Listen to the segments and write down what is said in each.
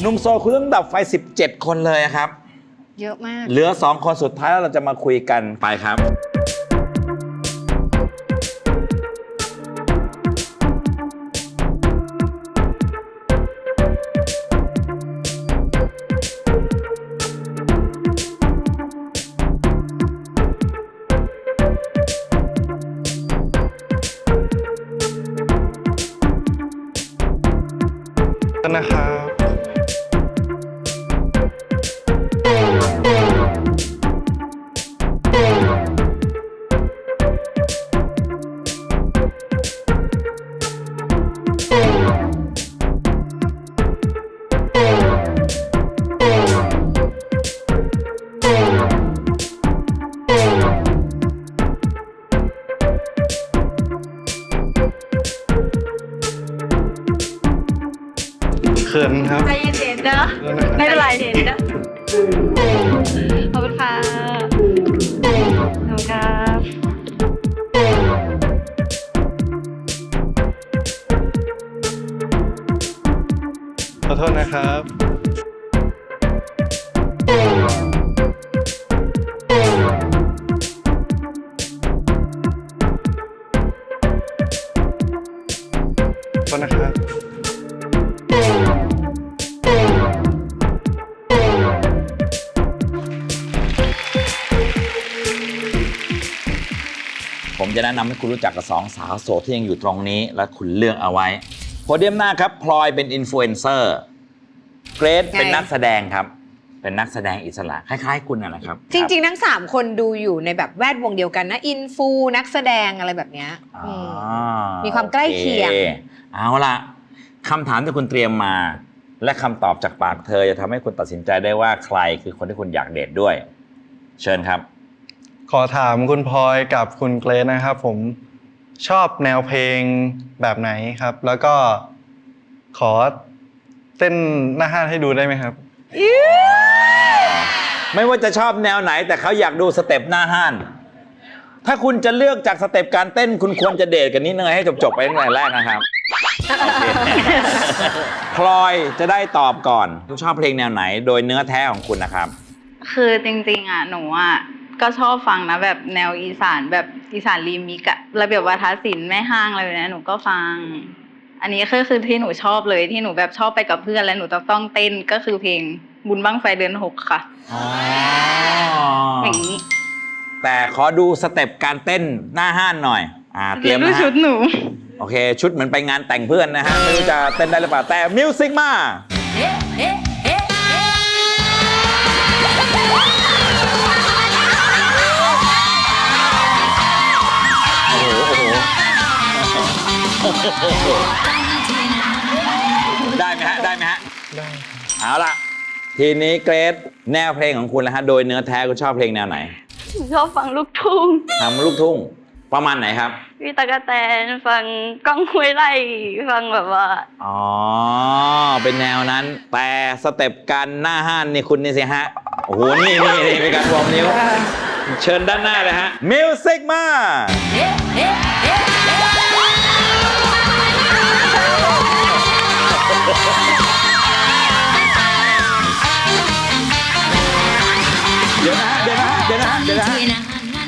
หนุ่มโซคุณต้องดับไฟ 17 คนเลยอะครับ เยอะมาก เหลือ 2 คนสุดท้ายแล้วเราจะมาคุยกันไปครับ กันนะครั โทษนะครับโทษนะครับผมจะแนะนำให้คุณรู้จักกับสองสาวโสดที่ยังอยู่ตรงนี้ และคุณเลือกเอาไว้ โพเดียมหน้าครับ พลอยเป็นอินฟลูเอนเซอร์ เกรซเป็นไงนักแสดงครับ เป็นนักแสดงอิสระคล้ายๆ คุณน่ะนะครับจริง ๆ ทั้ง3คนดูอยู่ในแบบแวดวงเดียวกันนะอินฟูนักแสดงอะไรแบบเนี้ยอ่าอืม มีความใกล้เคียง โอเอาละคำถามที่คุณเตรียมมา และคำตอบจากปากเธอจะทำให้คุณตัดสินใจได้ว่าใครคือคนที่คุณอยากเดทด้วย เชิญครับ ขอถามคุณพลอยกับคุณเกรซนะครับ ผมชอบแนวเพลงแบบไหนครับ แล้วก็ขอ เต้นหน้าห้านให้ดูได้ไหมครับ ไม่ว่าจะชอบแนวไหน แต่เขาอยากดูสเต็ปหน้าห้าน ถ้าคุณจะเลือกจากสเต็ปการเต้นคุณควรจะเดทกันนิดนึงให้จบๆไปตั้งแต่แรกนะครับโอเคพลอยจะได้ตอบก่อน คุณชอบเพลงแนวไหน โดยเนื้อแท้ของคุณนะครับ คือจริงๆอะหนูอะก็ชอบฟังนะแบบแนวอีสานแบบอีสานรีมิกอะระเบียบวาทศิลป์แม่ห้างอะไรแบบนี้หนูก็ฟัง อันนี้ก็คือที่หนูชอบเลยที่หนูแบบชอบไปกับเพื่อนและหนูจะต้องเต้นก็คือเพลงบุญบั้งไฟเดือนหกค่ะอ๋ออย่างนี้ แต่ขอดูสเต็ปการเต้นหน้าห้านหน่อย อ่าเตรียมดูนะชุฮะดหนู โอเค ชุดเหมือนไปงานแต่งเพื่อนนะฮะ ไม่รู้จะเต้นได้หรือเปล่าแต่มิวสิกมาโอ้ ได้ไหมฮะ ได้ไหมฮะ ได้เอาล่ะ ทีนี้เกรดแนวเพลงของคุณแล้วฮะ โดยเนื้อแท้คุณชอบเพลงแนวไหนหนูชอบฟังลูกทุ่งทำลูกทุ่ง ประมาณไหนครับ พี่ตะกะแตนฟังก้องห้วยไร่ฟังแบบว่า อ๋อ เป็นแนวนั้น แต่สเต็ปการหน้าห้านนี่คุณนี่สิฮะ โอ้โห นี่นี่นี่เป็นการวอร์มนิ้ว เชิญด้านหน้าเลยฮะ มิวสิกมา เดี๋ยวนะฮะเดี๋ยวนะฮะเดี๋ยวนะฮะเดี๋ยวนะฮะ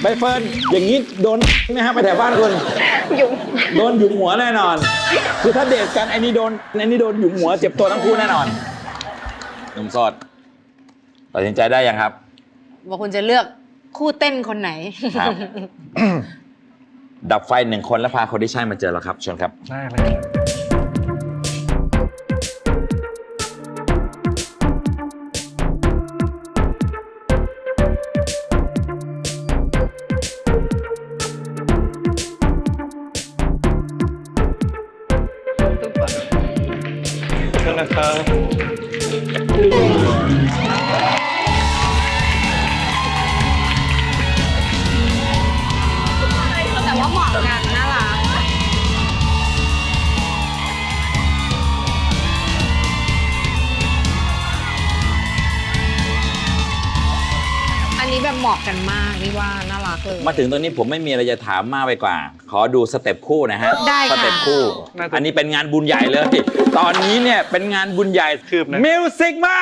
ใบเฟิร์นอย่างนี้โดนไหมฮะไปแถวบ้านคุณโดนหยุมหัวแน่นอน คือถ้าเดทกันไอ้นี่โดนไอ้นี่โดนหยุมหัวเจ็บตัวทั้งคู่แน่นอนหนุ่มโสดตัดสินใจได้ยังครับ ว่าคุณจะเลือกคู่เต้นคนไหน ครับ ดับไฟหนึ่งคนแล้วพาคนที่ใช่มาเจอเราครับเชิญครับ ได้เลย ขาะมาะกันมากนี่ว่าน่ารักเลย มาถึงตรงนี้ผมไม่มีอะไรจะถามมากไปกว่า ขอดูสเต็ปคู่นะฮะได้ค่ะ สเต็ปคู่น่าจะอันนี้เป็นงานบุญใหญ่เลย ตอนนี้เนี่ยเป็นงานบุญใหญ่คืบนะ มิวสิกมา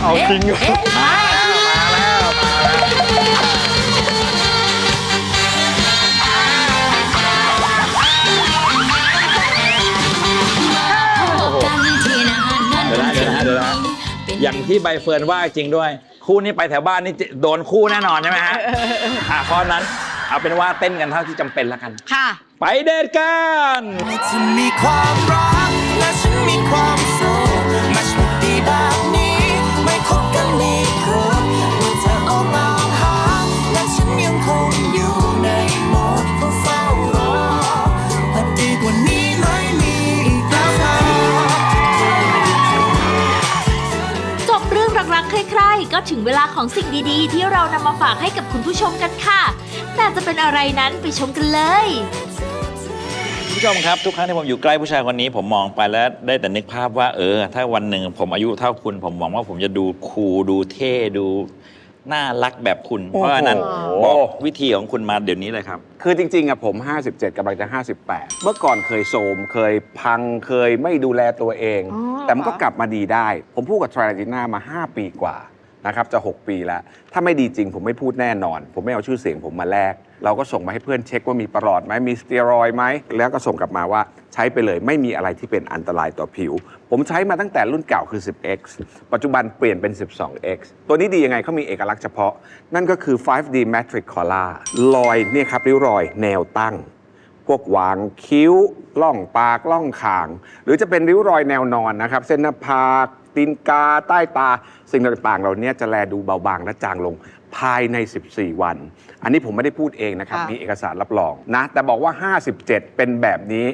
เอาจริงเหรอ มาแล้วมาแล้วมาแล้วเดี๋ยวนะเดี๋ยวนะเดี๋ยวนะอย่างที่ใบเฟิร์นว่าจริงด้วย คู่นี้ไปแถวบ้านนี่โดนคู่แน่นอนใช่ไหมฮะอะข้อนั้นเอาเป็นว่าเต้นกันเท่าที่จำเป็นแล้วกัน ค่ะ ไปเดทกันฉันมีความรักและฉันมีความ ของสิ่งดีๆ ที่เรานำมาฝากให้กับคุณผู้ชมกันค่ะ แต่จะเป็นอะไรนั้นไปชมกันเลย คุณผู้ชมครับ ทุกครั้งที่ผมอยู่ใกล้ผู้ชายคนนี้ ผมมองไปแล้วได้แต่นึกภาพว่า เออ ถ้าวันหนึ่งผมอายุเท่าคุณ ผมหวังว่าผมจะดูคูลดูเท่ดูน่ารักแบบคุณ เพราะฉะนั้นโอ้โหบอกวิธีของคุณมาเดี๋ยวนี้เลยครับ คือจริงๆอะผม 57กำลังจะ 58 เมื่อก่อนเคยโทรมเคยพังเคยไม่ดูแลตัวเองอ๋อแต่มันก็กลับมาดีได้ ผมพูดกับทร i จิน่ามา 5 ปีกว่า นะครับจะ 6 ปีแล้ว ถ้าไม่ดีจริงผมไม่พูดแน่นอน ผมไม่เอาชื่อเสียงผมมาแลกเราก็ส่งมาให้เพื่อนเช็คว่ามีประหลอดไหมมีสเตียรอยด์ไหมแล้วก็ส่งกลับมาว่าใช้ไปเลยไม่มีอะไรที่เป็นอันตรายต่อผิว ผมใช้มาตั้งแต่รุ่นเก่าคือ 10x ปัจจุบันเปลี่ยนเป็น 12x ตัวนี้ดียังไงเขามีเอกลักษณ์เฉพาะ นั่นก็คือ 5D Matrix Collar รอยเนี่ยครับริ้วรอยแนวตั้ง วกหวางคิ้วล่องปากล่องคาง หรือจะเป็นริ้วรอยแนวนอนนะครับ เส้นหน้าผากตีนกา ใต้ตา สิ่งต่างๆ เหล่านี้จะแลดูเบาบางและจางลงภายใน 14 วัน อันนี้ผมไม่ได้พูดเองนะครับ ค่ะ มีเอกสารรับรองนะ แต่บอกว่า 57 เป็นแบบนี้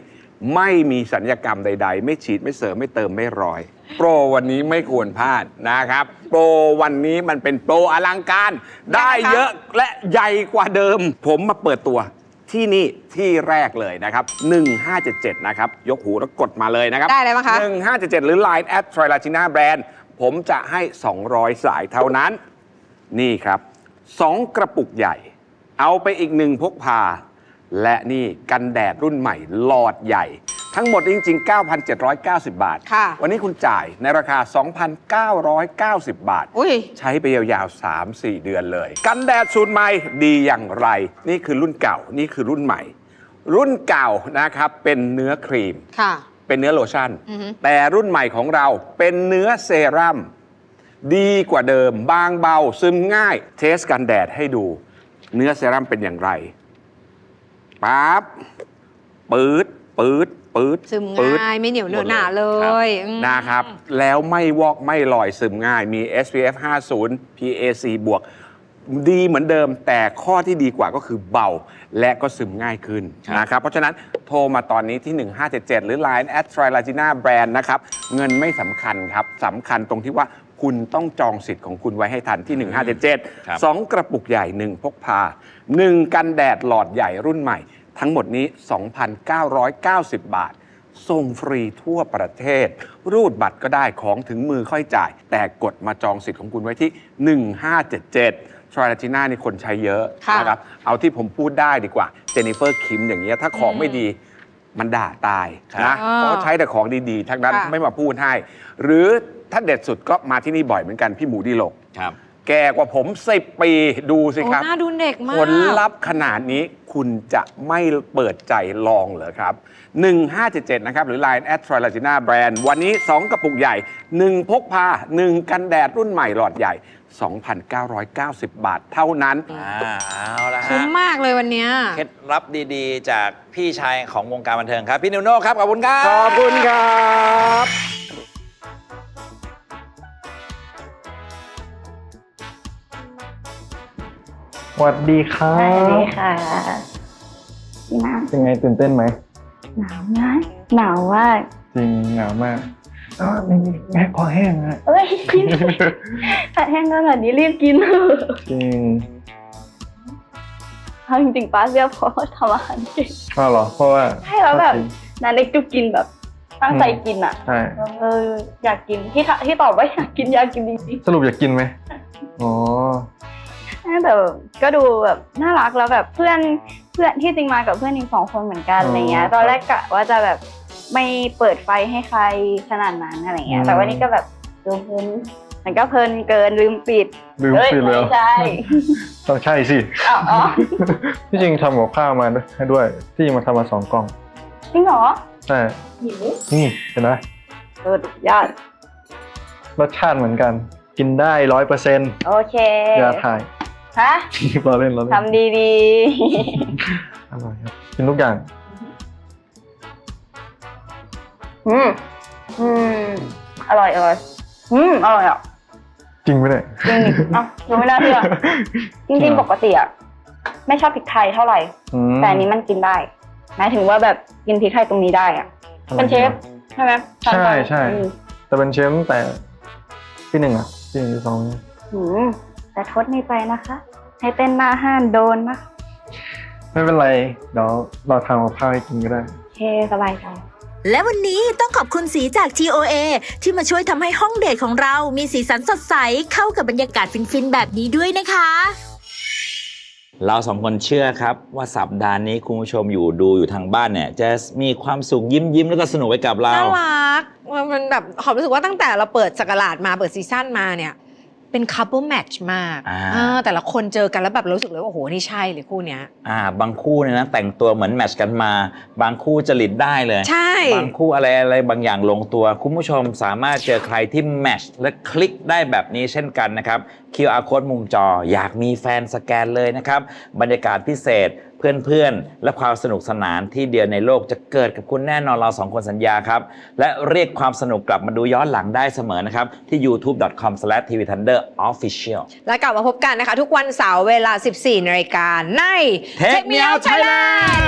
ไม่มีสัญญกรรมใด ๆ ไม่ฉีดไม่เสริมไม่เติมไม่รอย โปรวันนี้ไม่ควรพลาดนะครับ โปรวันนี้มันเป็นโปรอลังการ ได้เยอะและใหญ่กว่าเดิม ผมมาเปิดตัว ที่นี่ที่แรกเลยนะครับ 1577 นะครับ ยกหูแล้วกดมาเลยนะครับ ได้เลยมั้งคะ 1577 หรือ Line at t r i l a g i n a Brand ผมจะให้ 200 สายเท่านั้น นี่ครับ 2 กระปุกใหญ่ เอาไปอีกหนึ่งพกพา และนี่กันแดดรุ่นใหม่หลอดใหญ่ ทั้งหมดจริง ๆ 9,790 บาท ค่ะ วันนี้คุณจ่ายในราคา 2,990 บาท อุ้ย ใช้ไปยาวๆ 3-4 เดือนเลย กันแดดสูตรใหม่ดีอย่างไร นี่คือรุ่นเก่า นี่คือรุ่นใหม่ รุ่นเก่านะครับ เป็นเนื้อครีม ค่ะ เป็นเนื้อโลชั่น อือฮึ แต่รุ่นใหม่ของเราเป็นเนื้อเซรั่มดีกว่าเดิม บางเบาซึมง่าย เทสกันแดดให้ดู เนื้อเซรั่มเป็นอย่างไรปั๊บปื๊ด ปื๊ดปื๊ดซึมปื๊ดง่ายไม่เหนียวเหนอะหนาเลครับยอืม นะครับ แล้วไม่วอกไม่ลอยซึมง่ายมี SPF 50 PAC บวก ดีเหมือนเดิม แต่ข้อที่ดีกว่าก็คือเบา และก็ซึมง่ายขึ้นครับนะครับ เพราะฉะนั้นโทรมาตอนนี้ที่ 1577 หรือ Line at t r i l a g i n a Brand นะครับ เงินไม่สำคัญครับสำคัญตรงที่ว่าคุณต้องจองสิทธิ์ของคุณไว้ให้ทันที่1577 2 กระปุกใหญ่ 1 พกพา 1 กันแดดหลอดใหญ่รุ่นใหม่ ทั้งหมดนี้ 2,990 บาท ส่งฟรีทั่วประเทศ รูดบัตรก็ได้ของถึงมือค่อยจ่าย แต่กดมาจองสิทธิ์ของคุณไว้ที่ 1577 ทร i ลาจิน่านี่คนใช้เยอะค่ะ นะครับ เอาที่ผมพูดได้ดีกว่า เจนนิเฟอร์คิมอย่างเงี้ยถ้าของไม่ดีมันด่าตายครับนะอ่าเพราะใช้แต่ของดีๆ ทั้งนั้นค่ะ ไม่มาพูดให้ หรือถ้าเด็ดสุดก็มาที่นี่บ่อยเหมือนกันพี่หมูดีหลก ครับ แก่กว่าผม 10 ปีดูสิโอ้ครับหน้าดูเด็กมาก ผลลัพธ์ขนาดนี้คุณจะไม่เปิดใจลองเหรอครับ 1577 นะครับ หรือ Line at t r i l a g i n a Brand วันนี้ 2 กระปุกใหญ่ 1 พกพา 1 กันแดดรุ่นใหม่หลอดใหญ่ 2,990 บาทเท่านั้น อ่าเอาละคุ้ฮะมมากเลยวันเนี้ย เคล็ดลับดีๆ จากพี่ชายของวงการบันเทิงครับ พี่นิวโน่ครับ ขอบคุณครับ ขอบคุณครับ สวัสดีครัสวัสบดีค่ะพี่น้เป็นไงตื่นเต้นไหมำหนาวนะหนาวมากจริงหนาวมากอ๋อไม่มีแม่คอแห้งฮะเอ้ยกินถ้าแห้งขนาดนี้รีบกินเถอะจริงเอาจริงๆป้าเรียกเพราะว่าทำอาหารเก่งอ้าวเหรอ เพราะว่าใช่แล้วแบบนาเล็กจุกินแบบ ตั้งใจกินอะใช่ เอออยากกินที่ค่ะที่ตอบว่าอยากกินอยากกินจริงสรุปอยากกินไหมอ๋อๆ แต่ก็ดูแบบน่ารักแล้วแบบเพื่อนเพื่อนที่จริงมากับเพื่อนอีกสองคนเหมือนกันอ๋อออะไรเงี้ย ตอนแรกกะว่าจะแบบไม่เปิดไฟให้ใครขนาดนั้นอะไรเงี้อืยมแต่วันนี้ก็แบบดูเพลินมันก็เพลินเกินลืมปิดลืมอ้ปิดเลยเหรอไม่ใช่ต้องใช่สิอ๋ออ๋อที่จริงทำกับข้าวมาให้ด้วยที่จริงมาทำมาสองกล่องจริงเหรอใช่หิวนี่เห็นไหมสุดยอดรสชาติเหมือนกัน กินได้ร้อยเปอร์เซ็นต์โอเค อย่าถ่าย ฮะรอเล่นรอเล่นทำดีอร่อยครับกินทุกอย่างๆ อืม อืม อร่อยอร่อย อืม อร่อยอะ จริงไหมเนี่ย จริงดิอะดูไม่น่าเชื่อ จริงๆ ปกติอะ ไม่ชอบพริกไทยเท่าไหร่ อืมแต่อันนี้มันกินได้ หมายถึงว่าแบบกินพริกไทยตรงนี้ได้อะ เป็นเชฟ ใช่ไหมใช่ใช่ อืมแต่เป็นเชฟตั้งแต่ที่หนึ่งอะที่หนึ่งที่สองเนี่ยอืม แต่ทดในใจนะคะ ให้เต้นหน้าห้านโดนนะไม่เป็นไรเดี๋ยวเราทำกับข้าวให้กินก็ได้ โอเคสบายใจ และวันนี้ต้องขอบคุณสีจาก TOA ที่มาช่วยทำให้ห้องเดทของเรามีสีสันสดใสเข้ากับบรรยากาศฟินๆแบบนี้ด้วยนะคะ เราสองคนเชื่อครับว่าสัปดาห์นี้คุณผู้ชมอยู่ดูอยู่ทางบ้านเนี่ย จะมีความสุขยิ้มยิ้มๆแล้วก็สนุกไปกับเรา น่ารักมันมันแบบหอมรู้สึกว่าตั้งแต่เราเปิดสกราดมาเปิดซีซั่นมาเนี่ย เป็น couple match มากอ่า เออแต่ละคนเจอกันแล้วแบบรู้สึกเลยว่าโอ้โหนี่ใช่เลยคู่เนี้ย อ่าบางคู่เนี่ยนะแต่งตัวเหมือนแมทช์กันมา บางคู่จริตได้เลย ใช่ บางคู่อะไรอะไรบางอย่างลงตัว คุณผู้ชมสามารถเจอใครที่แมทช์และคลิกได้แบบนี้เช่นกันนะครับ QR code มุมจออยากมีแฟนสแกนเลยนะครับ บรรยากาศพิเศษ เพื่อนๆ และความสนุกสนานที่เดียวในโลกจะเกิดกับคุณแน่นอนเราสองคนสัญญาครับ และเรียกความสนุกกลับมาดูย้อนหลังได้เสมอนะครับ ที่ youtube.com/tvthunderofficial และกลับมาพบกันนะคะ ทุกวันเสาร์เวลา 14นาฬิกาใน Take Me Out Thailand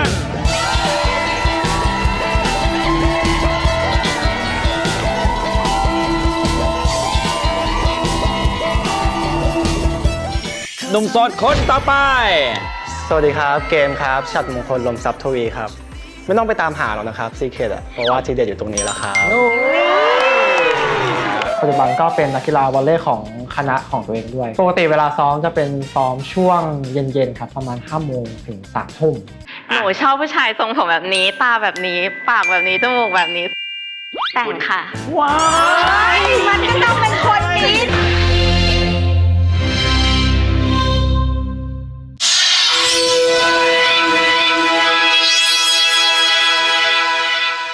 หนุ่มโสดคนต่อไป สวัสดีครับ เกมครับชัดมงคลลมทรัพย์ทวีครับ ไม่ต้องไปตามหาหรอกนะครับซีเคดอะเพราะว่าทีเด็ดอยู่ตรงนี้แล้วครับ ปัจจุบันก็เป็นนักกีฬาวอลเลย์ของคณะของตัวเองด้วย ปกติเวลาซ้อมจะเป็นซ้อมช่วงเย็นๆครับประมาณ5โมงถึง3ทุ่มหนูชอบผู้ชายทรงผมแบบนี้ ตาแบบนี้ ปากแบบนี้ จมูกแบบนี้ แต่งค่ะ ว้าย